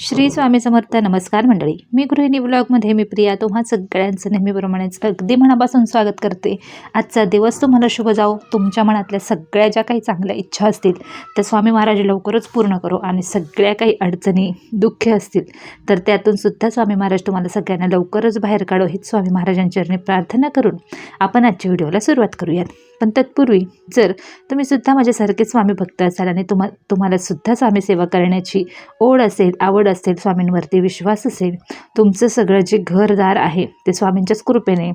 श्री स्वामी समर्थ नमस्कार मंडळी. मी गृहिणी ब्लॉगमध्ये मी प्रिया. तुम्हा सगळ्यांचं नेहमीप्रमाणेच अगदी मनापासून स्वागत करते. आजचा दिवस तुम्हाला शुभ जाओ तुमच्या मनातल्या सगळ्या ज्या काही चांगल्या इच्छा असतील त्या स्वामी महाराज लवकरच पूर्ण करो आणि सगळ्या काही अडचणी दुःख असतील तर त्यातून सुद्धा स्वामी महाराज तुम्हाला सगळ्यांना लवकरच बाहेर काढो. हीच स्वामी महाराजांच्या प्रार्थना करून आपण आजच्या व्हिडिओला सुरुवात करूयात. पण तत्पूर्वी जर तुम्ही सुद्धा माझ्यासारखे स्वामी भक्त असाल आणि तुम्हा तुम्हाला सुद्धा स्वामी सेवा करण्याची ओढ असेल आवड असेल स्वामींवरती विश्वास असेल तुमचं सगळं जे घरदार आहे ते स्वामींच्याच कृपेने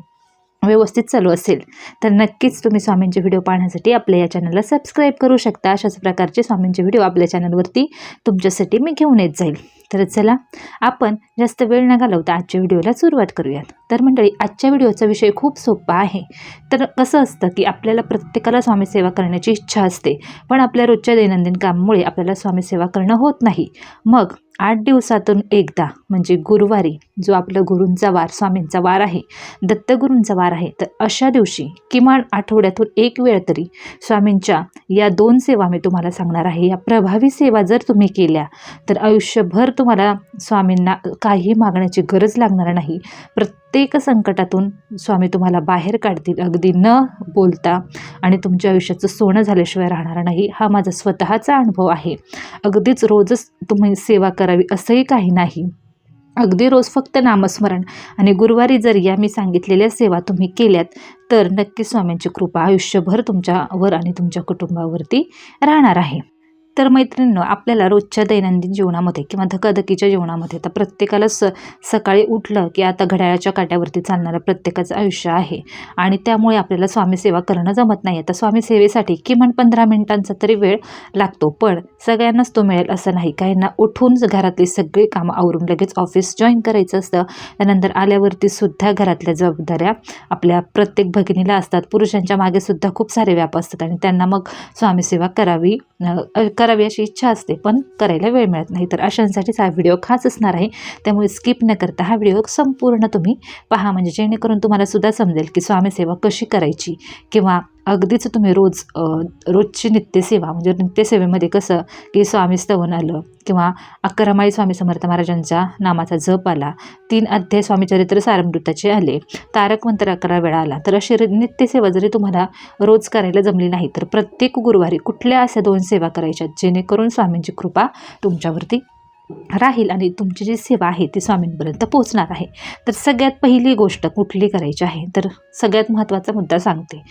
व्यवस्थित चालू असेल तर नक्कीच तुम्ही स्वामींचे व्हिडिओ पाहण्यासाठी आपल्या या चॅनलला सबस्क्राईब करू शकता. अशाच प्रकारचे स्वामींचे व्हिडिओ आपल्या चॅनलवरती तुमच्यासाठी मी घेऊन येत जाईल. तर चला आपण जास्त वेळ न घालवता आजच्या व्हिडिओला सुरुवात करूयात. तर मंडळी आजच्या व्हिडिओचा विषय खूप सोपा आहे. तर कसं असतं की आपल्याला प्रत्येकाला स्वामीसेवा करण्याची इच्छा असते पण आपल्या रोजच्या दैनंदिन कामामुळे आपल्याला स्वामीसेवा करणं होत नाही. मग आठ दिवसातून एकदा म्हणजे गुरुवारी जो आपला गुरूंचा वार स्वामींचा वार आहे दत्तगुरूंचा वार आहे तर अशा दिवशी किमान आठवड्यातून एक वेळ तरी स्वामींच्या या दोन सेवा मी तुम्हाला सांगणार आहे. या प्रभावी सेवा जर तुम्ही केल्या तर आयुष्यभर तुम्हाला स्वामींना काही मागण्याची गरज लागणार नाही. प्रत्येक संकटातून स्वामी तुम्हाला बाहेर काढतील अगदी न बोलता. आणि तुमच्या आयुष्याचं सोनं झाल्याशिवाय राहणार नाही. हा माझा स्वतःचा अनुभव आहे. अगदीच रोजच तुम्ही सेवा करावी असंही काही नाही. अगदी रोज फक्त नामस्मरण आणि गुरुवारी जर या मी सांगितलेल्या सेवा तुम्ही केल्यात तर नक्की स्वामींची कृपा आयुष्यभर तुमच्यावर आणि तुमच्या कुटुंबावरती राहणार आहे. तर मैत्रिणींनो आपल्याला रोजच्या दैनंदिन जीवनामध्ये किंवा धकाधकीच्या जीवनामध्ये तर प्रत्येकाला स सकाळी उठलं की आता घड्याळाच्या काट्यावरती चालणारं प्रत्येकाचं आयुष्य आहे. आणि त्यामुळे आपल्याला स्वामीसेवा करणं जमत नाही. आता स्वामीसेवेसाठी किमान पंधरा मिनिटांचा तरी वेळ लागतो. पण सगळ्यांनाच तो मिळेल असं नाही. काहींना उठून घरातली सगळी कामं आवरून लगेच ऑफिस जॉईन करायचं असतं. त्यानंतर आल्यावरती सुद्धा घरातल्या जबाबदाऱ्या आपल्या प्रत्येक भगिनीला असतात. पुरुषांच्या मागे सुद्धा खूप सारे व्याप असतात. आणि त्यांना मग स्वामीसेवा करावी करावी अशी इच्छा असते पण करायला वेळ मिळत नाही. तर अशांसाठीच हा व्हिडिओ खास असणार आहे. त्यामुळे स्किप न करता हा व्हिडिओ संपूर्ण तुम्ही पहा. म्हणजे जेणेकरून तुम्हाला सुद्धा समजेल की स्वामीसेवा कशी करायची किंवा अगदीच तुम्ही रोज रोजची नित्यसेवा म्हणजे नित्यसेवेमध्ये कसं की स्वामी स्तवन आलं किंवा अकरामाळी स्वामी समर्थ महाराजांच्या नामाचा जप आला तीन अध्याय स्वामीचरित्र सारमृताचे आले तारक मंत्र अकरा वेळा आला तर अशी नित्यसेवा जरी तुम्हाला रोज करायला जमली नाही तर प्रत्येक गुरुवारी कुठल्या अशा दोन सेवा करायच्या जेणेकरून स्वामींची कृपा तुमच्यावरती राहील आणि तुमची जी सेवा आहे ती स्वामींपर्यंत पोहोचणार आहे. तर सगळ्यात पहिली गोष्ट कुठली करायची आहे? तर सगळ्यात महत्त्वाचा मुद्दा सांगते.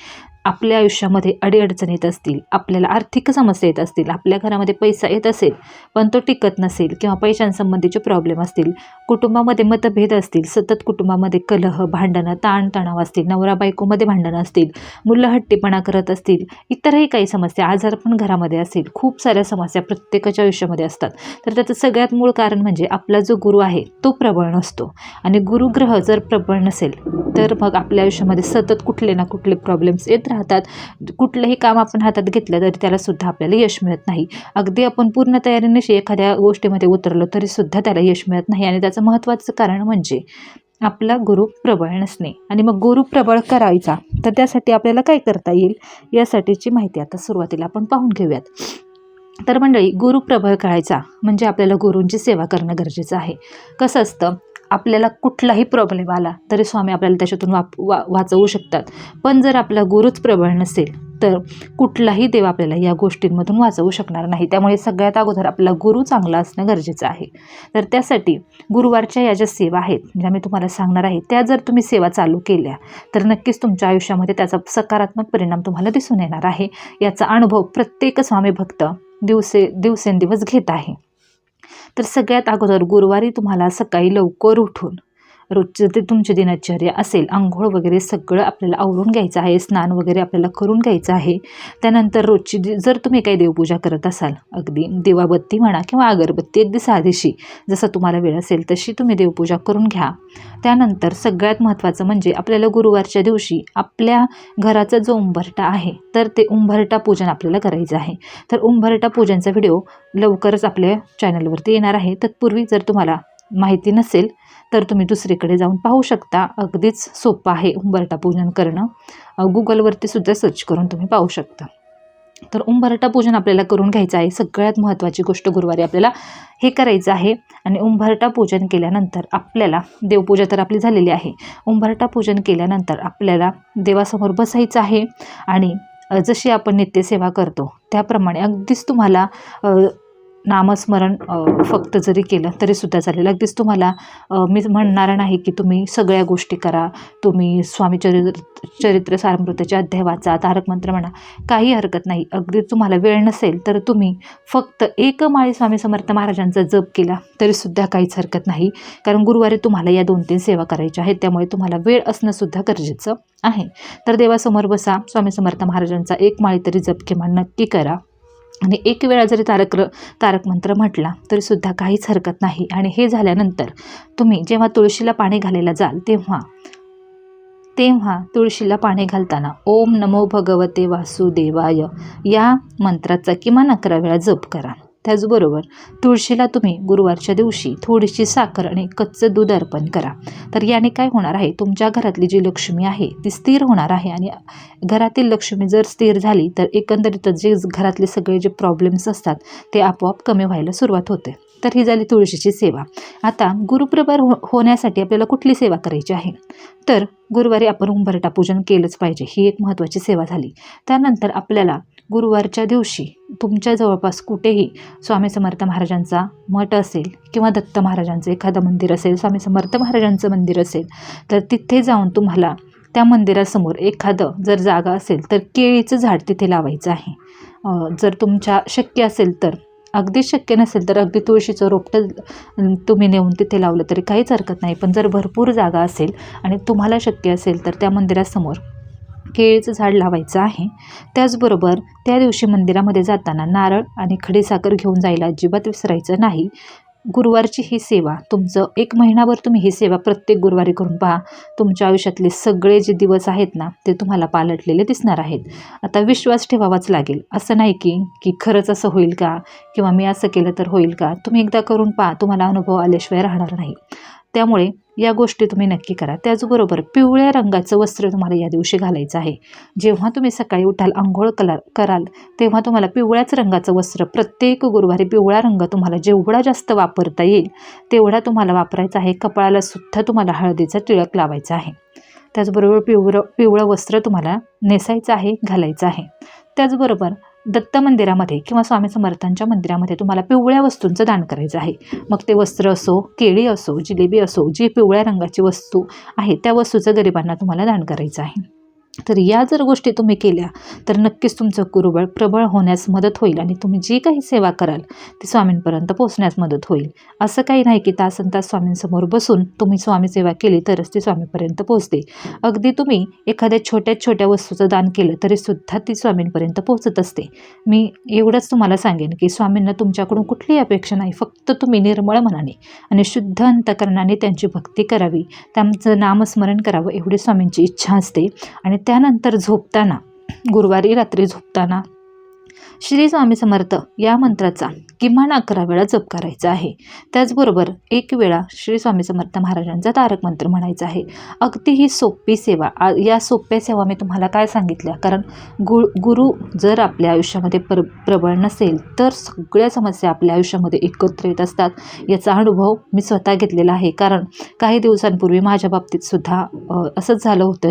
आपल्या आयुष्यामध्ये अडीअडचण येत असतील आपल्याला आर्थिक समस्या येत असतील आपल्या घरामध्ये पैसा येत असेल पण तो टिकत नसेल किंवा पैशांसंबंधीचे प्रॉब्लेम असतील कुटुंबामध्ये मतभेद असतील सतत कुटुंबामध्ये कलह भांडणं ताणतणाव असतील नवरा बायकोमध्ये भांडणं असतील मुलं हट्टीपणा करत असतील इतरही काही समस्या आजार पण घरामध्ये असेल खूप साऱ्या समस्या प्रत्येकाच्या आयुष्यामध्ये असतात. तर त्याचं सगळ्यात मूळ कारण म्हणजे आपला जो गुरु आहे तो प्रबळ नसतो. आणि गुरुग्रह जर प्रबळ नसेल तर मग आपल्या आयुष्यामध्ये सतत कुठले ना कुठले प्रॉब्लेम्स येत राहतात. कुठलंही काम आपण हातात घेतलं तरी त्याला सुद्धा आपल्याला यश मिळत नाही. अगदी आपण पूर्ण तयारीनिशी एखाद्या गोष्टीमध्ये उतरलो तरी सुद्धा त्याला यश मिळत नाही आणि त्याचं महत्त्वाचं कारण म्हणजे आपला गुरु प्रबळ नसणे. आणि मग गुरु प्रबळ करायचा तर त्यासाठी आपल्याला काय करता येईल? यासाठीची माहिती आता सुरुवातीला आपण पाहून घेऊयात. तर मंडळी गुरु प्रबळ करायचा म्हणजे आपल्याला गुरूंची सेवा करणं गरजेचं आहे. कसं असतं? आपल्याला कुठलाही प्रॉब्लेम आला तरी स्वामी आपल्याला त्याच्यातून वाप वा वाचवू शकतात. पण जर आपला गुरुच प्रबळ नसेल तर कुठलाही देव आपल्याला या गोष्टींमधून वाचवू शकणार नाही. त्यामुळे सगळ्यात अगोदर आपला गुरु चांगला असणं गरजेचं आहे. तर त्यासाठी गुरुवारच्या या ज्या सेवा आहेत ज्या मी तुम्हाला सांगणार आहे त्या जर तुम्ही सेवा चालू केल्या तर नक्कीच तुमच्या आयुष्यामध्ये त्याचा सकारात्मक परिणाम तुम्हाला दिसून येणार आहे. याचा अनुभव प्रत्येक स्वामी भक्त दिवसे दिवसेंदिवस घेत आहे. तर सगळ्यात अगोदर गुरुवारी तुम्हाला सकाळी लवकर उठून रोजचं ते तुमची दिनचर्या असेल आंघोळ वगैरे सगळं आपल्याला आवरून घ्यायचं आहे स्नान वगैरे आपल्याला करून घ्यायचं आहे. त्यानंतर रोजची जर तुम्ही काही देवपूजा करत असाल अगदी दिवाबत्ती म्हणा किंवा अगरबत्ती अगदी साधीशी जसं तुम्हाला वेळ असेल तशी तुम्ही देवपूजा करून घ्या. त्यानंतर सगळ्यात महत्त्वाचं म्हणजे आपल्याला गुरुवारच्या दिवशी आपल्या घराचा जो उंबरटा आहे तर ते उंबरटा पूजन आपल्याला करायचं आहे. तर उंबरटा पूजनचा व्हिडिओ लवकरच आपल्या चॅनलवरती येणार आहे. तत्पूर्वी जर तुम्हाला माहिती नसेल तर तुम्ही दुसरीकडे जाऊन पाहू शकता. अगदीच सोपं आहे उंबरटा पूजन करणं गुगलवरती सुद्धा सर्च करून तुम्ही पाहू शकता. तर उंबरटा पूजन आपल्याला करून घ्यायचं आहे. सगळ्यात महत्त्वाची गोष्ट गुरुवारी आपल्याला हे करायचं आहे. आणि उंबरटा पूजन केल्यानंतर आपल्याला देवपूजा तर आपली झालेली आहे. उंबरटा पूजन केल्यानंतर आपल्याला देवासमोर बसायचं आहे. आणि जशी आपण नित्यसेवा करतो त्याप्रमाणे अगदीच तुम्हाला नामस्मरण फक्त जरी केलं तरीसुद्धा चालेल. अगदीच तुम्हाला मी म्हणणार नाही की तुम्ही सगळ्या गोष्टी करा. तुम्ही स्वामी चरित्र चरित्र सारमृताचे अध्याय वाचा तारक मंत्र म्हणा. काही हरकत नाही. अगदी तुम्हाला वेळ नसेल तर तुम्ही फक्त एक माळी स्वामी समर्थ महाराजांचा जप केला तरीसुद्धा काहीच हरकत नाही. कारण गुरुवारी तुम्हाला या दोन तीन सेवा करायच्या आहेत. त्यामुळे तुम्हाला वेळ असणंसुद्धा गरजेचं आहे. तर देवासमोर बसा. स्वामी समर्थ महाराजांचा एक माळी तरी जप किमान नक्की करा. आणि एक वेळा जरी तारक तारक मंत्र म्हटला तरीसुद्धा काहीच हरकत नाही. आणि हे झाल्यानंतर तुम्ही जेव्हा तुळशीला पाणी घालायला जाल तेव्हा तेव्हा तुळशीला पाणी घालताना ओम नमो भगवते वासुदेवाय. या मंत्राचा किमान अकरा वेळा जप करा. त्याचबरोबर तुळशीला तुम्ही गुरुवारच्या दिवशी थोडीशी साखर आणि कच्चं दूध अर्पण करा. तर याने काय होणार आहे? तुमच्या घरातली जी लक्ष्मी आहे ती स्थिर होणार आहे आणि घरातील लक्ष्मी जर स्थिर झाली तर एकंदरीतच जे घरातले सगळे जे प्रॉब्लेम्स असतात ते आपोआप कमी व्हायला सुरुवात होते. तर ही झाली तुळशीची सेवा. आता गुरुप्रभार हो होण्यासाठी आपल्याला कुठली सेवा करायची आहे? तर गुरुवारी आपण उंबरटा पूजन केलंच पाहिजे ही एक महत्त्वाची सेवा झाली. त्यानंतर आपल्याला गुरुवारच्या दिवशी तुमच्या जवळपास कुठेही स्वामी समर्थ महाराजांचा मठ असेल किंवा दत्त महाराजांचं एखादं मंदिर असेल स्वामी समर्थ महाराजांचं मंदिर असेल तर तिथे जाऊन तुम्हाला त्या मंदिरासमोर एखादं जर जागा असेल तर केळीचं झाड तिथे लावायचं आहे. जर तुमच्या शक्य असेल तर अगदीच शक्य नसेल तर अगदी तुळशीचं रोपटं तुम्ही नेऊन तिथे लावलं तरी काहीच हरकत नाही. पण जर भरपूर जागा असेल आणि तुम्हाला शक्य असेल तर त्या मंदिरासमोर केळीचं झाड लावायचं आहे. त्याचबरोबर त्या दिवशी मंदिरामध्ये जाताना नारळ आणि खडीसाखर घेऊन जायला अजिबात विसरायचं नाही. गुरुवारची ही सेवा तुमचं एक महिनाभर तुम्ही ही सेवा प्रत्येक गुरुवारी करून पहा. तुमच्या आयुष्यातले सगळे जे दिवस आहेत ना ते तुम्हाला पालटलेले दिसणार आहेत. आता विश्वास ठेवावाच लागेल. असं नाही की की खरंच असं होईल का? किंवा मी असं केलं तर होईल का? तुम्ही एकदा करून पहा. तुम्हाला अनुभव आल्याशिवाय राहणार नाही. त्यामुळे या गोष्टी तुम्ही नक्की करा. त्याचबरोबर पिवळ्या रंगाचं वस्त्र तुम्हाला या दिवशी घालायचं आहे. जेव्हा तुम्ही सकाळी उठाल आंघोळ कला कराल तेव्हा तुम्हाला पिवळ्याच रंगाचं वस्त्र प्रत्येक गुरुवारी पिवळा रंग तुम्हाला जेवढा जास्त वापरता येईल तेवढा तुम्हाला वापरायचा आहे. कपाळाला सुद्धा तुम्हाला हळदीचा टिळक लावायचा आहे. त्याचबरोबर पिवळं पिवळं वस्त्र तुम्हाला नेसायचं आहे घालायचं आहे. त्याचबरोबर दत्त मंदिरामध्ये किंवा स्वामी समर्थांच्या मंदिरामध्ये तुम्हाला पिवळ्या वस्तूंचं दान करायचं आहे. मग ते वस्त्र असो केळी असो जिलेबी असो जी पिवळ्या रंगाची वस्तू आहे त्या वस्तूचं गरिबांना तुम्हाला दान करायचं आहे. तर या जर गोष्टी तुम्ही केल्या तर नक्कीच तुमचं कुरुबळ प्रबळ होण्यास मदत होईल आणि तुम्ही जी काही सेवा कराल ती स्वामींपर्यंत पोहोचण्यास मदत होईल. असं काही नाही की तासन तास स्वामींसमोर बसून तुम्ही स्वामी सेवा केली तरच ती स्वामीपर्यंत पोहोचते. अगदी तुम्ही एखाद्या छोट्या छोट्या वस्तूचं दान केलं तरीसुद्धा ती स्वामींपर्यंत पोहोचत असते. मी एवढंच तुम्हाला सांगेन की स्वामींना तुमच्याकडून कुठलीही अपेक्षा नाही फक्त तुम्ही निर्मळ मनाने आणि शुद्ध अंतकरणाने त्यांची भक्ती करावी त्यांचं नामस्मरण करावं एवढी स्वामींची इच्छा असते. आणि त्यानंतर झोपताना गुरुवारी रात्री झोपताना श्री स्वामी समर्थ या मंत्राचा किमान अकरा वेळा जप करायचा आहे. त्याचबरोबर एक वेळा श्री स्वामी समर्थ महाराजांचा तारक मंत्र म्हणायचा आहे. अगदी ही सोपी सेवा या सोप्या सेवा मी तुम्हाला काय सांगितल्या? कारण गु गुरु जर आपल्या आयुष्यामध्ये प्र प्रबळ नसेल तर सगळ्या समस्या आपल्या आयुष्यामध्ये एकत्र येत असतात. याचा अनुभव मी स्वतः घेतलेला आहे. कारण काही दिवसांपूर्वी माझ्या बाबतीत सुद्धा असंच झालं होतं.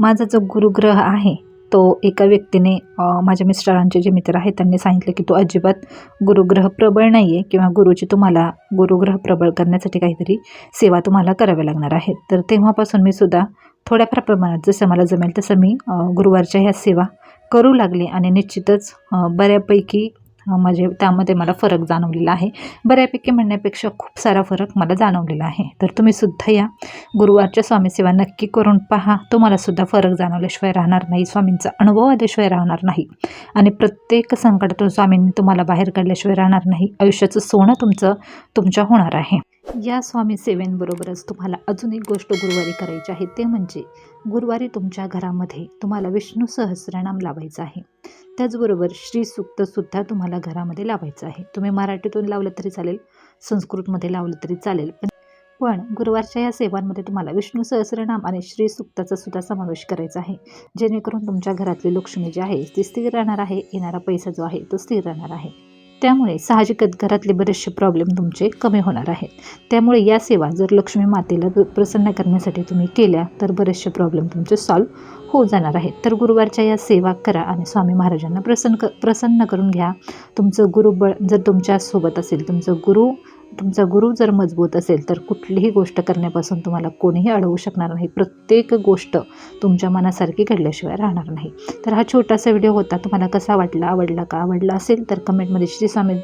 माझा जो गुरुग्रह आहे तो एका व्यक्तीने माझ्या मिस्टरांचे जे मित्र आहेत त्यांनी सांगितलं की तो अजिबात गुरुग्रह प्रबळ नाही आहे किंवा गुरुची तुम्हाला गुरुग्रह प्रबळ करण्यासाठी काहीतरी सेवा तुम्हाला कराव्या लागणार आहेत. तर तेव्हापासून मी सुद्धा थोड्याफार प्रमाणात जसं मला जमेल तसं मी गुरुवारच्या ह्या सेवा करू लागले आणि निश्चितच बऱ्यापैकी म्हणजे त्यामध्ये मला फरक जाणवलेला आहे. बऱ्यापैकी म्हणण्यापेक्षा खूप सारा फरक मला जाणवलेला आहे. तर तुम्ही सुद्धा या. गुरुवारच्या स्वामी सेवा नक्की करून पहा. तुम्हाला सुद्धा फरक जाणवल्याशिवाय राहणार नाही. स्वामींचा अनुभव आल्याशिवाय राहणार नाही. आणि प्रत्येक संकटातून स्वामींनी तुम्हाला बाहेर काढल्याशिवाय राहणार नाही. आयुष्याचं सोनं तुमचं तुमच्या होणार आहे. या स्वामी सेवेंबरोबरच तुम्हाला अजून एक गोष्ट गुरुवारी करायची आहे ते म्हणजे गुरुवारी तुमच्या घरामध्ये तुम्हाला विष्णू सहस्रनाम लावायचं आहे. त्याचबरोबर श्री सुद्धा तुम्हाला घरामध्ये लावायचं आहे. तुम्ही मराठीतून लावलं तरी चालेल संस्कृतमध्ये लावलं तरी चालेल. पण पण गुरुवारच्या या सेवांमध्ये तुम्हाला विष्णू सहस्रनाम आणि श्री सुक्ताचा सुद्धा समावेश करायचा आहे. जेणेकरून तुमच्या घरातली लक्ष्मी जी आहे ती स्थिर राहणार आहे येणारा पैसा जो आहे तो स्थिर राहणार आहे. त्यामुळे साहजिकच घरातले बरेचसे प्रॉब्लेम तुमचे कमी होणार आहेत. त्यामुळे या सेवा जर लक्ष्मी मातेला प्रसन्न करण्यासाठी तुम्ही केल्या तर बरेचसे प्रॉब्लेम तुमचे सॉल्व्ह हो जाणार आहेत. तर गुरुवारच्या या सेवा करा आणि स्वामी महाराजांना प्रसन्न क प्रसन्न करून घ्या. तुमचं गुरुबळ जर तुमच्यासोबत असेल तुमचं गुरु तुमचा गुरु जर मजबूत असेल तर कुठलीही गोष्ट करण्यापासून तुम्हाला कोणीही अडवू शकणार नाही. प्रत्येक गोष्ट तुमच्या मनासारखी घडल्याशिवाय राहणार नाही. तर हा छोटासा व्हिडिओ होता. तुम्हाला कसा वाटला आवडला का? आवडला असेल तर कमेंटमध्ये श्री स्वामी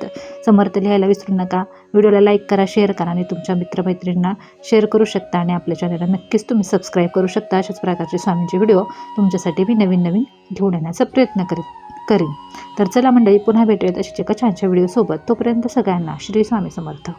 समर्थ लिहायला विसरू नका. व्हिडिओला लाईक करा शेअर करा आणि तुमच्या मित्रमैत्रिणींना शेअर करू शकता आणि आपल्या चॅनलला नक्कीच तुम्ही सबस्क्राईब करू शकता. अशाच प्रकारचे स्वामींचे व्हिडिओ तुमच्यासाठी मी नवीन नवीन घेऊन येण्याचा प्रयत्न करेन. करीन. तर चला मंडळी पुन्हा भेटूयात अशाच एका छानशा व्हिडिओसोबत तोपर्यंत सगळ्यांना श्री स्वामी समर्थ.